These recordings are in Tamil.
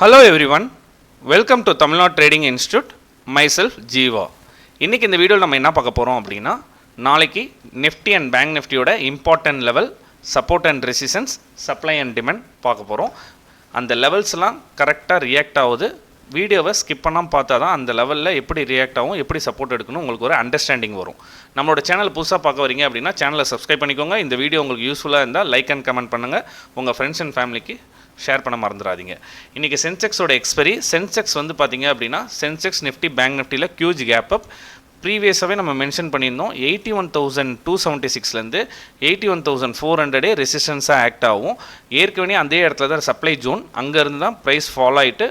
Hello everyone welcome to Tamil Nadu trading institute myself Jeeva இன்றைக்கி இந்த வீடியோவில் நம்ம என்ன பார்க்க போகிறோம் அப்படின்னா நாளைக்கு நிஃப்டி அண்ட் பேங்க் நிஃப்டியோட important level support and resistance supply and demand பார்க்க போகிறோம் அந்த லெவல்ஸ்லாம் கரெக்டாக ரியாக்ட் ஆகுது. வீடியோவை ஸ்கிப் பண்ணாமல் பார்த்தா தான் அந்த லெவலில் எப்படி ரியாக்ட் ஆகும் எப்படி சப்போர்ட் எடுக்கணும் உங்களுக்கு ஒரு அண்டர்ஸ்டாண்டிங் வரும். நம்மளோட சேனல் புதுசாக பார்க்க வரீங்க அப்படின்னா சேனலை சப்ஸ்கிரைப் பண்ணிக்கோங்க. இந்த வீடியோ உங்களுக்கு யூஸ்ஃபுல்லாக இருந்தால் லைக் அண்ட் கமெண்ட் பண்ணுங்கள் உங்கள் ஃப்ரெண்ட்ஸ் அண்ட் ஃபேமிலிக்கு ஷேர் பண்ண மறந்துடாதீங்க. இன்றைக்கி சென்செக்ஸோட எக்ஸ்பெரி சென்செக்ஸ் வந்து பார்த்தீங்க அப்படின்னா சென்செக்ஸ் நிஃப்டி பேங்க் நிஃப்டியில் கியூஜ் கேப் அப் ப்ரீவியஸாகவே நம்ம மென்ஷன் பண்ணியிருந்தோம் eighty one thousand two seventy சிக்ஸ்லேருந்து eighty one thousand four ஹண்ட்ரடே ரெசிஸ்டன்ஸாக ஆக்ட் ஆகும். ஏற்கனவே அதே இடத்துல தான் சப்ளை ஜோன் அங்கேருந்து தான் ப்ரைஸ் ஃபாலோ ஆகிட்டு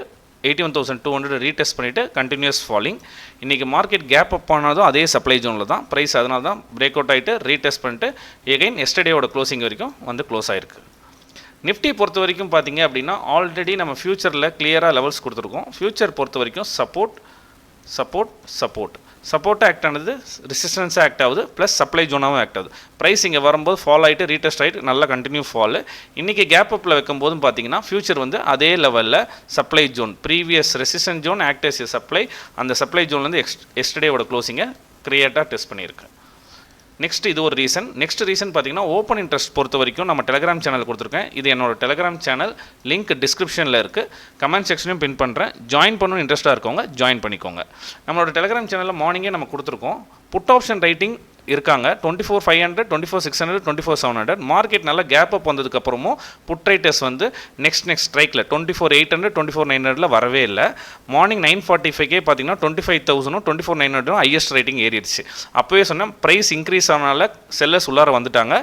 eighty one thousand two hundred retest பண்ணிவிட்டு கண்டினியூஸ் ஃபாலிங் இன்றைக்கி மார்க்கெட் கேப் அப் ஆனதும் அதே சப்ளை ஜோனில் தான். ப்ரைஸ் அதனால தான் பிரேக் அவுட் ஆகிட்டு ரீடெஸ்ட் பண்ணிட்டு எகைன் எஸ்டர்டேயோட க்ளோசிங் வரைக்கும் வந்து க்ளோஸ் ஆகிருக்கு நிஃப்டி பொறுத்த வரைக்கும் பார்த்தீங்க அப்படின்னா ஆல்ரெடி நம்ம ஃப்யூச்சரில் கிளியராக லெவல்ஸ் கொடுத்துருக்கோம். ஃப்யூச்சர் பொறுத்த வரைக்கும் சப்போர்ட் சப்போர்ட் சப்போர்ட் சப்போர்ட்டாக ஆக்ட் ஆனது ரெசிஸ்டன்ஸாக ஆக்ட் ஆகுது ப்ளஸ் சப்ளை ஜோனாகவும் ஆக்ட் ஆகுது. ப்ரைஸ் இங்கே வரும்போது ஃபால் ஆகிட்டு ரீடெஸ்ட் ஆகிட்டு நல்லா கண்டினியூ ஃபால் இன்றைக்கி கேப் அப்பில் வைக்கும்போதும் பார்த்தீங்கன்னா ஃபியூச்சர் வந்து அதே லெவலில் supply zone previous resistant zone act as supply அந்த சப்ளை ஜோன்லேருந்து எக்ஸ் எஸ்டர்டேவோட க்ளோசிங்கை க்ரியேட்டாக டெஸ்ட் பண்ணியிருக்கு. நெக்ஸ்ட் இது ஒரு ரீசன் நெக்ஸ்ட் ரீசன் பார்த்தீங்கன்னா ஓப்பன் இன்ட்ரெஸ்ட் பொறுத்த வரைக்கும் நம்ம டெலிகிராம் சேனல் கொடுத்துருக்கேன். இது என்னோட டெலிகிராம் சேனல் லிங்க் டிஸ்கிரிப்ஷனில் இருக்குது கமெண்ட் செக்ஷனையும் பின் பண்ணுறேன் ஜாயின் பண்ணணும் இன்ட்ரெஸ்ட்டாக இருக்கவங்க ஜாயின் பண்ணிக்கோங்க. நம்மளோட டெலிகிராம் சேனலில் மார்னிங்கே நம்ம கொடுத்துருக்கோம். புட் ஆப்ஷன் ரைட்டிங் இருக்காங்க. Twenty four five hundred twenty four six hundred twenty four seven hundred market நல்லா கேப் அப் வந்ததுக்கப்புறமும் புட் ரைட்டர்ஸ் வந்து நெக்ஸ்ட் நெக்ஸ்ட் ஸ்ட்ரைக்கில் twenty four eight hundred twenty four nine ஹண்ட்ரட்ல வரவே இல்லை. மார்னிங் நைன் ஃபார்ட்டி ஃபைவ்க்கே பார்த்தீங்கன்னா டுவெண்ட்டி ஃபைவ் தௌசண்டும் டுவெண்ட்டி ஃபோர் நைன் ஹண்ட்ரடும் ஹையஸ்ட் ரேட்டிங் ஏறிடுச்சு. அப்போவே சொன்னேன் ப்ரைஸ் இன்க்ரீஸ் ஆனால செல்லர்ஸ் உள்ளார வந்துட்டாங்க.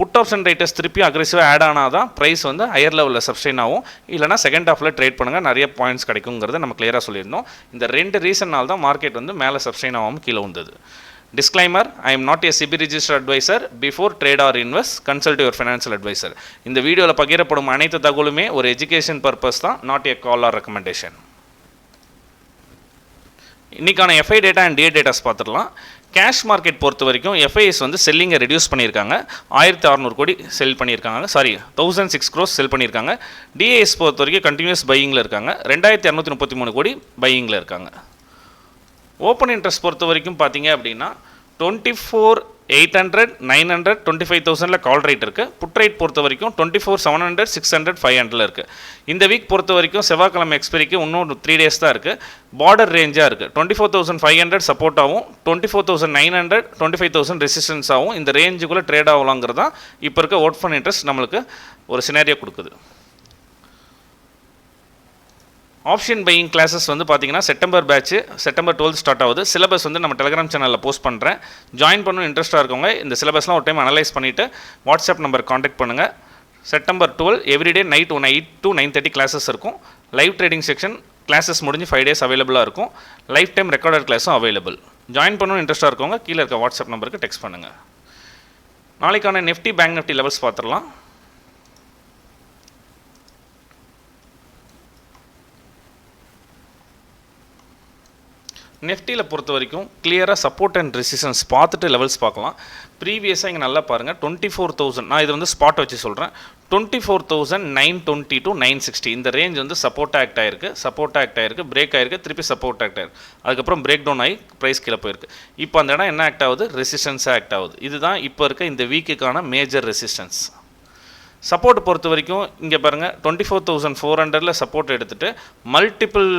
புட் ஆப்ஷன் ரைட்டர்ஸ் திருப்பி அக்ரெசிவாக ஆட் ஆனால் தான் ப்ரைஸ் வந்து ஹையர் லெவலில் சப்ஸ்டைன் ஆகும். இல்லைனா செகண்ட் ஹாஃபில் ட்ரேட் பண்ணுங்கள் நிறைய பாயிண்ட்ஸ் கிடைக்குங்கிறத நம்ம கிளியராக சொல்லியிருந்தோம். இந்த ரெண்டு ரீசன்னால் தான் மார்க்கெட் வந்து மேலே சப்ஸ்டைன் ஆகாமல் கீழே வந்தது disclaimer I am not a SEBI register advisor before trade or invest consult your financial advisor இந்த வீடியோவில் பகிரப்படும் அனைத்து தகவலுமே ஒரு எஜுகேஷன் பர்பஸ் தான் not a call or recommendation இன்றைக்கான FII data and DII datas பார்த்துடலாம். கேஷ் மார்க்கெட் பொறுத்த வரைக்கும் எஃப்ஐஎஸ் வந்து செல்லிங்கை ரெடியூஸ் பண்ணியிருக்காங்க. ஆயிரத்தி அறநூறு கோடி செல் பண்ணியிருக்காங்க. Sorry thousand six crores sell பண்ணியிருக்காங்க. டிஏஎஸ் பொறுத்த வரைக்கும் கண்டினியூஸ் பையிங்கில் இருக்காங்க. ரெண்டாயிரத்தி இரநூத்தி முப்பத்தி மூணு கோடி பையிங்கில் இருக்காங்க. ஓப்பன் இன்ட்ரெஸ்ட் பொறுத்த வரைக்கும் பார்த்தீங்க அப்படின்னா twenty four eight hundred nine hundred twenty five தௌசண்டில் call rate இருக்குது புட் ரேட் பொறுத்த வரைக்கும் twenty four seven hundred six hundred five hundred இருக்குது இந்த வீக் பொறுத்த வரைக்கும் செவ்வாய்க்கிழமை எக்ஸ்பிரிக்கு இன்னும் த்ரீ டேஸ் தான் இருக்குது பார்டர் ரேஞ்சாக இருக்குது twenty four thousand five hundred சப்போர்ட்டாகவும் twenty four thousand nine hundred twenty five thousand ரெசிஸ்டன்ஸாகவும் இந்த ரேஞ்சுக்குள்ளே ட்ரேட் ஆகலாங்கிறது தான் இப்போ இருக்க ஓட் ஃபன் இன்ட்ரெஸ்ட் நம்மளுக்கு ஒரு சினாரியோ கொடுக்குது. ஆப்ஷன் பையிங் கிளாஸஸ் வந்து பார்த்தீங்கன்னா September batch September twelfth start ஆகுது. சிலபஸ் வந்து நம்ம டெலிகிராம் சேனலில் போஸ்ட் பண்ணுறேன் ஜாயின் பண்ணணும் இன்ட்ரெஸ்ட்டாக இருக்கவங்க இந்த சிலபஸ்லாம் ஒரு டைம் அனலைஸ் பண்ணிவிட்டு வாட்ஸ்அப் நம்பர் காண்டாக்ட் பண்ணுங்கள் September twelve everyday night one eight to nine thirty classes இருக்கும். லைவ் ட்ரேடிங் செக்ஷன் கிளாஸஸ் முடிஞ்சு ஃபைவ் டேஸ் அவைலபிளாக இருக்கும். லைஃப் டைம் ரெக்கார்டட் கிளாஸும் அவைலபிள் ஜாயின் பண்ணணும் இன்ட்ரெஸ்ட்டாக இருக்கவங்க கீழே இருக்க வாட்ஸ்அப் நம்பருக்கு டெக்ஸ்ட் பண்ணுங்கள் நாளைக்கான நிஃப்டி பேங்க் நிஃப்டி லெவல்ஸ் பார்த்துடலாம். நெஃப்டியில் பொறுத்த வரைக்கும் கிளியராக சப்போர்ட் அண்ட் ரெசிஸ்டன்ஸ் பார்த்துட்டு லெவல்ஸ் பார்க்கலாம். ப்ரீவியஸாக இங்கே நல்லா பாருங்கள் டுவெண்ட்டி ஃபோர் தௌசண்ட் நான் இது வந்து ஸ்பாட் வச்சு சொல்கிறேன் twenty four thousand nine twenty two nine sixty இந்த ரேஞ்ச் வந்து சப்போர்ட் ஆக்ட் ஆயிருக்கு சப்போர்ட் ஆக்ட் ஆயிருக்கு பிரேக் ஆயிருக்கு திருப்பி சப்போர்ட் ஆக்ட் ஆயிருக்கு. அதுக்கப்புறம் பிரேக் டவுன் ஆகி ப்ரைஸ் கீழே போயிருக்கு. இப்போ அந்த இடம் என்ன ஆக்ட் ஆகுது? ரெசிஸ்டன்ஸாக ஆக்ட் ஆகுது. இதுதான் இப்போ இருக்க இந்த வீக்குக்கான மேஜர் ரெசிஸ்டன்ஸ் சப்போர்ட் பொறுத்த வரைக்கும் இங்கே பாருங்கள் டுவெண்ட்டி ஃபோர் தௌசண்ட் ஃபோர் ஹண்ட்ரடில் சப்போர்ட் எடுத்துகிட்டு மல்டிபிள்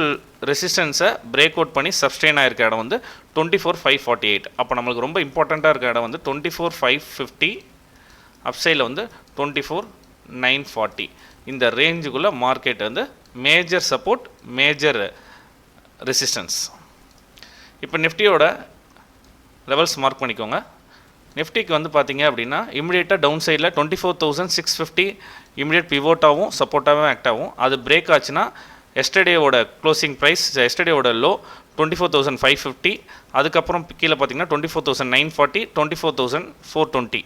ரெசிஸ்டன்ஸை பிரேக் அவுட் பண்ணி சப்ஸ்டெயின் ஆயிருக்க இடம் வந்து twenty four five forty eight அப்போ நம்மளுக்கு ரொம்ப இம்பார்ட்டண்ட்டாக இருக்க இடம் வந்து டுவெண்ட்டி ஃபோர் ஃபைவ் ஃபிஃப்டி அப்சைடில் வந்து டுவெண்ட்டி ஃபோர் நைன் ஃபார்ட்டி இந்த ரேஞ்சுக்குள்ளே மார்க்கெட் வந்து மேஜர் சப்போர்ட் மேஜர் ரெசிஸ்டன்ஸ் இப்போ நிஃப்டியோட லெவல்ஸ் மார்க் பண்ணிக்கோங்க. நிஃப்டிக்கு வந்து பார்த்தீங்க அப்படின்னா இமிடியேட்டாக டவுன் சைடில் twenty four thousand six fifty immediate பிவோட்டாகவும் சப்போர்ட்டாகவும் ஆக்ட் ஆகும். அது பிரேக் ஆச்சுன்னா எஸ்டர்டேவோட closing price எஸ்டர்டேவோட low twenty four thousand five fifty அதுக்கப்புறம் கீழே பார்த்தீங்கன்னா twenty four thousand nine forty twenty four thousand four twenty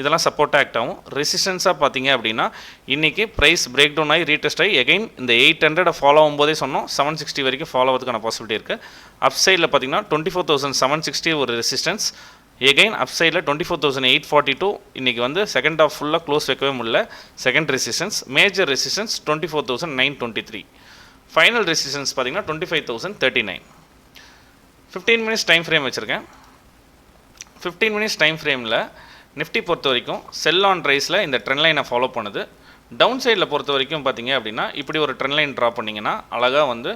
இதெல்லாம் சப்போர்ட்டாக ஆக்ட் ஆகும். ரெசிஸ்டன்ஸாக பார்த்தீங்க அப்படின்னா இன்றைக்கி ப்ரைஸ் பிரேக் டவுன் ஆகி ரீடெஸ்ட் ஆகி எகைன் இந்த எயிட் ஹண்ட்ரட் ஃபாலோ ஆகும்போதே சொன்னோம் செவன் சிக்ஸ்டி வரைக்கும் ஃபாலோ ஆகிறதுக்கான பாசிபிலிட்டி இருக்குது அப் சைடில் பார்த்தீங்கன்னா twenty four thousand seven sixty ஒரு ரெசிஸ்டன்ஸ் எகைன் அப் சைடில் twenty four thousand eight forty two இன்றைக்கி வந்து செகண்ட் ஆஃப் ஃபுல்லாக க்ளோஸ் வைக்கவே முடியல. Second resistance major resistance twenty four thousand nine twenty three final resistance பார்த்தீங்கன்னா twenty five thousand thirty nine fifteen minutes time frame வச்சுருக்கேன். ஃபிஃப்டீன் மினிட்ஸ் டைம் ஃப்ரேமில் நிஃப்டி பொறுத்த வரைக்கும் செல் ஆன் ரைஸில் இந்த ட்ரெண்ட் லைனை ஃபாலோ பண்ணுது. டவுன் சைடில் பொறுத்த வரைக்கும் பார்த்தீங்க அப்படின்னா இப்படி ஒரு ட்ரெண்ட் லைன் ட்ரா பண்ணிங்கன்னா அழகாக வந்து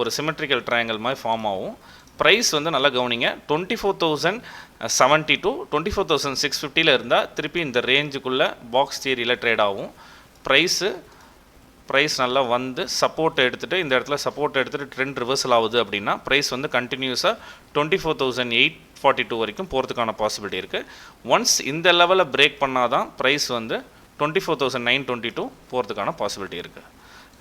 ஒரு சிமெட்ரிக்கல் ட்ரையாங்கல் மாதிரி ஃபார்ம் ஆகும். ப்ரைஸ் வந்து நல்லா கவனிங்க. Twenty four thousand seventy two twenty four thousand six ஃபிஃப்டியில் இருந்தால் திருப்பி இந்த ரேஞ்சுக்குள்ளே பாக்ஸ் தியரியில் ட்ரேட் ஆகும். ப்ரைஸு ப்ரைஸ் நல்லா வந்து சப்போர்ட் எடுத்துகிட்டு இந்த இடத்துல சப்போர்ட் எடுத்துகிட்டு ட்ரெண்ட் ரிவர்சல் ஆகுது அப்படின்னா ப்ரைஸ் வந்து கண்டினியூஸாக twenty four thousand eight forty two வரைக்கும் போகிறதுக்கான பாசிபிலிட்டி இருக்குது ஒன்ஸ் இந்த லெவலில் பிரேக் பண்ணால் தான் ப்ரைஸ் வந்து twenty four thousand nine twenty two போகிறதுக்கான பாசிபிலிட்டி இருக்குது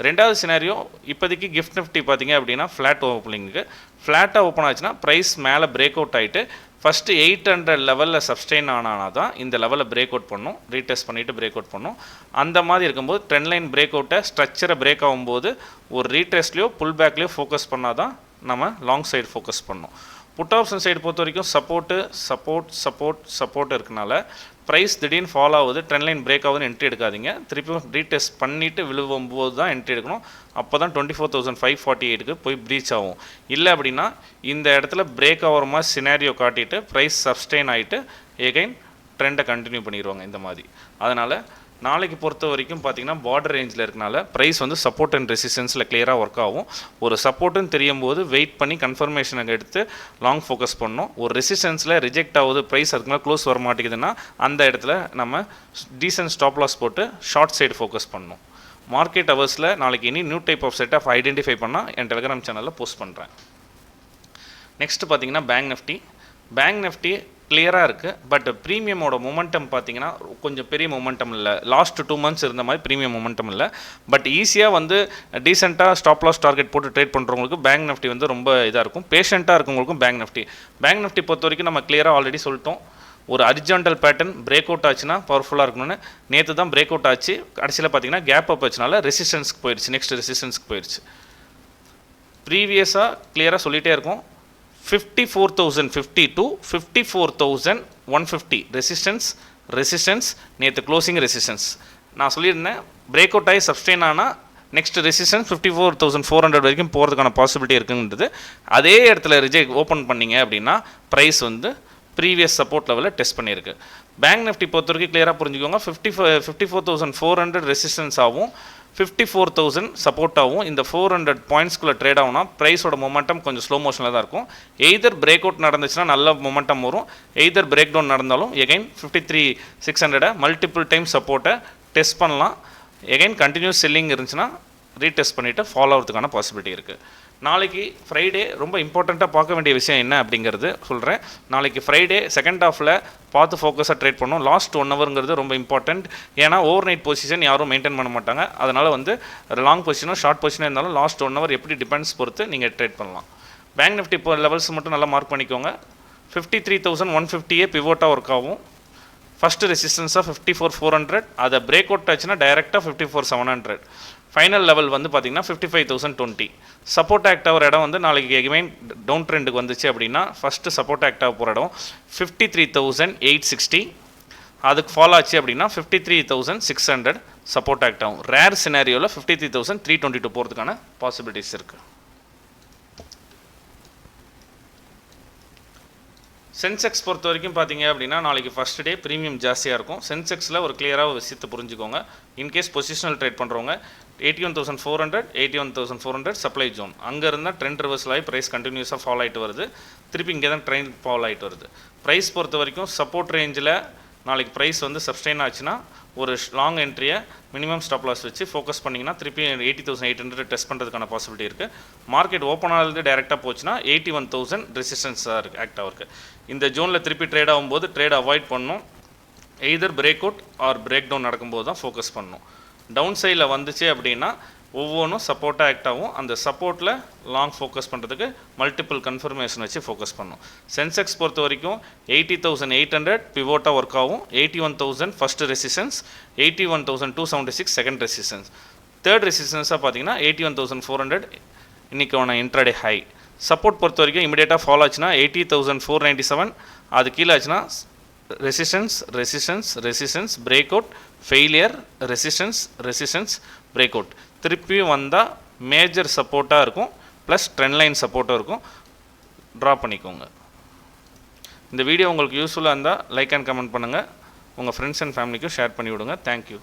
ரெண்டாவது சினாரியோ இப்போதைக்கு கிஃப்ட் நிஃப்டி பார்த்தீங்க அப்படின்னா ஃப்ளாட் ஓப்பனிங்கு ஃப்ளாட்டாக ஓப்பன் ஆச்சுன்னா ப்ரைஸ் மேலே பிரேக் அவுட் ஆகிட்டு ஃபஸ்ட்டு எயிட் ஹண்ட்ரட் லெவலில் சப்ஸ்டெயின் ஆனால் தான் இந்த லெவலில் பிரேக் அவுட் பண்ணும். ரீடெஸ்ட் பண்ணிவிட்டு பிரேக் அவுட் பண்ணும். அந்த மாதிரி இருக்கும்போது ட்ரெண்ட் லைன் பிரேக் அவுட்டை ஸ்ட்ரக்சரை பிரேக் ஆகும்போது ஒரு ரீடெஸ்ட்லேயோ புல் பேக்லேயோ ஃபோக்கஸ் பண்ணால் தான் நம்ம லாங் சைடு ஃபோக்கஸ் பண்ணணும் புட் ஆப்ஷன் சைடு பொறுத்த வரைக்கும் சப்போர்ட்டு சப்போர்ட் சப்போர்ட் சப்போர்ட் இருக்கனால ப்ரைஸ் திடீர்னு ஃபாலோ ஆகுது ட்ரெண்ட் லைன் பிரேக் ஆகுதுன்னு என்ட்ரி எடுக்காதீங்க. திருப்பியும் ரீடெஸ்ட் பண்ணிவிட்டு விழுவும்போது தான் என்ட்ரி எடுக்கணும். அப்போ தான் twenty four thousand five forty எயிட்டுக்கு போய் ப்ரீச் ஆகும். இல்லை அப்படின்னா இந்த இடத்துல பிரேக் ஆகிற மாதிரி சினாரியோ காட்டிட்டு ப்ரைஸ் சப்ஸ்டெயின் ஆகிட்டு எகைன் ட்ரெண்டை கண்டினியூ பண்ணிடுவாங்க இந்த மாதிரி. அதனால் நாளைக்கு பொறுத்த வரைக்கும் பார்த்தீங்கன்னா பார்டர் ரேஞ்சில் இருக்கனால ப்ரைஸ் வந்து சப்போர்ட் அண்ட் ரெசிஸ்டன்ஸில் கிளியராக ஒர்க் ஆகும். ஒரு சப்போர்ட்டுன்னு தெரியும் போது வெயிட் பண்ணி கன்ஃபர்மேஷனை எடுத்து லாங் ஃபோக்கஸ் பண்ணணும். ஒரு ரெசிஸ்டன்ஸில் ரிஜெக்ட் ஆகுது ப்ரைஸ் அதுக்குலாம் க்ளோஸ் வர மாட்டேங்குதுன்னா அந்த இடத்துல நம்ம டீசன்ட் ஸ்டாப் லாஸ் போட்டு ஷார்ட் சைடு ஃபோக்கஸ் பண்ணணும். மார்க்கெட் ஹவர்ஸில் நாளைக்கு இனி new type of set off identify பண்ணால் என் டெலிகிராம் சேனலில் போஸ்ட் பண்ணுறேன் நெக்ஸ்ட் பார்த்தீங்கன்னா பேங்க் நிஃப்டி பேங்க் நிஃப்டி கிளியராக இருக்குது பட் ப்ரீமியமோட மொமெண்டம் பார்த்தீங்கன்னா கொஞ்சம் பெரிய மொமெண்டம் இல்லை. லாஸ்ட் டூ மந்த்ஸ் இருந்த மாதிரி ப்ரீமியம் மொமெண்டம் இல்லை. பட் ஈஸியாக வந்து டீசெண்டாக ஸ்டாப் லாஸ் டார்கெட் போட்டு ட்ரேட் பண்ணுறவங்களுக்கு பேங்க் நிஃப்டி வந்து ரொம்ப இதாக இருக்கும். பேஷண்ட்டாக இருக்கவங்களுக்கும் பேங்க் நிஃப்டி பேங்க் நிஃப்டி பொறுத்த வரைக்கும் நம்ம கிளியராக ஆல்ரெடி சொல்லிட்டோம். ஒரு அரிஜான்டல் பேட்டர்ன் பிரேக் அவுட் ஆச்சுன்னா பவர்ஃபுல்லாக இருக்கணும்னு. நேற்று தான் பிரேக் அவுட் ஆச்சு. கடைசியில் பார்த்தீங்கன்னா கேப் அப் ஆச்சுனால ரெசிஸ்டன்ஸ்க்கு போயிடுச்சு நெக்ஸ்ட் ரெசிஸ்டன்ஸ்க்கு போயிடுச்சு ப்ரீவியஸாக கிளியராக சொல்லிகிட்டே இருக்கும். Fifty four thousand fifty two fifty four thousand one fifty resistance resistance நேற்று க்ளோசிங் ரெசிஸ்டன்ஸ் நான் சொல்லியிருந்தேன் பிரேக் அவுட் ஆகி சப்ஸ்டெயின் ஆனால் next resistance fifty four thousand four hundred வரைக்கும் போகிறதுக்கான பாசிபிலிட்டி இருக்குன்றது அதே இடத்துல ரிஜெக்ட் ஓப்பன் பண்ணீங்க அப்படின்னா ப்ரைஸ் வந்து ப்ரீவியஸ் சப்போர்ட் லெவலில் டெஸ்ட் பண்ணியிருக்கு. பேங்க் நிஃப்டி பொறுத்த வரைக்கும் கிளியராக புரிஞ்சுக்கோங்க. Fifty fifty four thousand four hundred resistance ஆகும் ஃபிஃப்டி ஃபோர் தௌசண்ட் சப்போர்ட் ஆகும் இந்த ஃபோர் ஹண்ட்ரட் பாயிண்ட்ஸ்குள்ளே ட்ரேட் ஆகும்னா ப்ரைஸோட மொமெண்டம் கொஞ்சம் ஸ்லோ மோஷனில் தான் இருக்கும். எய்தர் பிரேக் அவுட் நடந்துச்சுன்னா நல்ல மொமெண்டம் வரும். எய்தர் பிரேக் டவுன் நடந்தாலும் எகைன் ஃபிஃப்டி த்ரீ சிக்ஸ் ஹண்ட்ரடை மல்டிபிள் டைம் சப்போர்ட்டை டெஸ்ட் பண்ணலாம். எகைன் கண்டினியூஸ் செல்லிங் இருந்துச்சுன்னா ரீடெஸ்ட் பண்ணிவிட்டு ஃபாலோ ஆகிறதுக்கான பாசிபிலிட்டி இருக்குது நாளைக்கு ஃப்ரைடே ரொம்ப இம்பார்ட்டண்ட்டாக பார்க்க வேண்டிய விஷயம் என்ன அப்படிங்கிறது சொல்கிறேன் நாளைக்கு ஃப்ரைடே செகண்ட் ஆஃபில் பார்த்து ஃபோக்கஸாக ட்ரேட் பண்ணணும். லாஸ்ட் ஒன் ஹவருங்கிறது ரொம்ப இம்பார்ட்டண்ட் ஏன்னா ஓவர் நைட் பொசிஷன் யாரும் மெயின்டைன் பண்ண மாட்டாங்க. அதனால் வந்து லாங் பொசிஷனோ ஷார்ட் பொசிஷனோ இருந்தாலும் லாஸ்ட் ஒன் ஹவர் எப்படி டிபெண்ட்ஸ் பொறுத்து நீங்கள் ட்ரேட் பண்ணலாம். பேங்க் நிஃப்டி இப்போ லெவல்ஸ் மட்டும் நல்லா மார்க் பண்ணிக்கோங்க. ஃபிஃப்டி த்ரீ தௌசண்ட் ஒன் ஃபிஃப்டியே பிவோட்டாக ஒர்க் ஆகும். ஃபஸ்ட்டு ரெசிஸ்டன்ஸாக ஃபிஃப்டி ஃபோர் ஃபோர் ஹண்ட்ரட் அதை பிரேக் அவுட் ஆச்சுன்னா டைரெக்டாக fifty four seven hundred final level வந்து பார்த்தீங்கன்னா fifty five thousand twenty support act ஆகிற இடம் வந்து நாளைக்கு எகைன் டவுன் ட்ரெண்டுக்கு வந்துச்சு அப்படின்னா ஃபஸ்ட்டு சப்போர்ட் ஆக்ட் ஆக போகிற இடம் fifty three thousand eight sixty அதுக்கு ஃபாலோ ஆச்சு அப்படின்னா fifty three thousand six hundred support act ஆகும். Rare சினாரியோவில் fifty three thousand three twenty two போகிறதுக்கான பாசிபிலிட்டிஸ் இருக்குது சென்செக்ஸ் பொறுத்த வரைக்கும் பார்த்தீங்க அப்படின்னா நாளைக்கு ஃபஸ்ட் டே ப்ரீமியம் ஜாஸ்தியாக இருக்கும். சென்செக்ஸில் ஒரு கிளியராக ஒரு விஷயத்தை புரிஞ்சுக்கோங்க. இன்கேஸ் பொசிஷனல் ட்ரேட் பண்ணுறவங்க eighty one thousand four hundred eighty one thousand four hundred supply zone அங்கே இருந்தால் ட்ரெண்ட் ரிவர்சல் ஆகி ப்ரைஸ் கண்டினியூஸாக ஃபாலோ ஆகிட்டு வருது. திருப்பி இங்கே தான் ட்ரெயின் ஃபாலோ ஆகிட்டு வருது. ப்ரைஸ் பொறுத்த வரைக்கும் சப்போர்ட் ரேஞ்சில் நாளைக்கு ப்ரைஸ் வந்து சப்ஸ்டெயின் ஆச்சுன்னா ஒரு லாங் என்ட்ரியை மினிமம் ஸ்டாப் லாஸ் வச்சு ஃபோக்கஸ் பண்ணிங்கன்னா திருப்பி eighty thousand eight hundred test பண்ணுறதுக்கான பாசிபிலிட்டி இருக்குது மார்க்கெட் ஓப்பன் ஆகிறது டேரெக்டாக போச்சுன்னா எயிட்டி ஒன் தௌசண்ட் ரெசிஸ்டன்ஸாக இருக்குது ஆக்ட் இருக்குது இந்த ஜோனில் திருப்பி ட்ரேட் ஆகும்போது ட்ரேட் அவாய்ட் பண்ணும். Either break out or break down நடக்கும்போது தான் ஃபோக்கஸ் பண்ணும். டவுன் சைடில் வந்துச்சு அப்படின்னா ஒவ்வொன்றும் சப்போர்ட்டாக ஆக்ட் ஆகும் அந்த சப்போர்ட்டில் லாங் ஃபோக்கஸ் பண்ணுறதுக்கு மல்டிபிள் கன்ஃபர்மேஷன் வச்சு ஃபோக்கஸ் பண்ணும். சென்செக்ஸ் பொறுத்த வரைக்கும் எயிட்டி தௌசண்ட் எயிட் ஹண்ட்ரட் பிவோட்டாக ஒர்க் ஆகும் eighty one thousand first resistance eighty one thousand two seventy six second resistance third ரெசிஸ்டன்ஸாக பார்த்தீங்கன்னா eighty one thousand four hundred இன்றைக்கான இன்ட்ராடே ஹை சப்போர்ட் பொறுத்த வரைக்கும் இமீடியட்டாக ஃபாலோ ஆச்சுன்னா eighty thousand four ninety seven அது கீழே ஆச்சுன்னா resistance resistance resistance break out failure resistance resistance break out திருப்பியும் வந்தால் மேஜர் சப்போர்ட்டாக இருக்கும். ப்ளஸ் ட்ரெண்ட் லைன் சப்போர்ட்டும் இருக்கும். ட்ரா பண்ணிக்கோங்க. இந்த வீடியோ உங்களுக்கு யூஸ்ஃபுல்லாக இருந்தால் லைக் அண்ட் கமெண்ட் பண்ணுங்கள் உங்கள் ஃப்ரெண்ட்ஸ் அண்ட் ஃபேமிலிக்கும் ஷேர் பண்ணிவிடுங்க. Thank you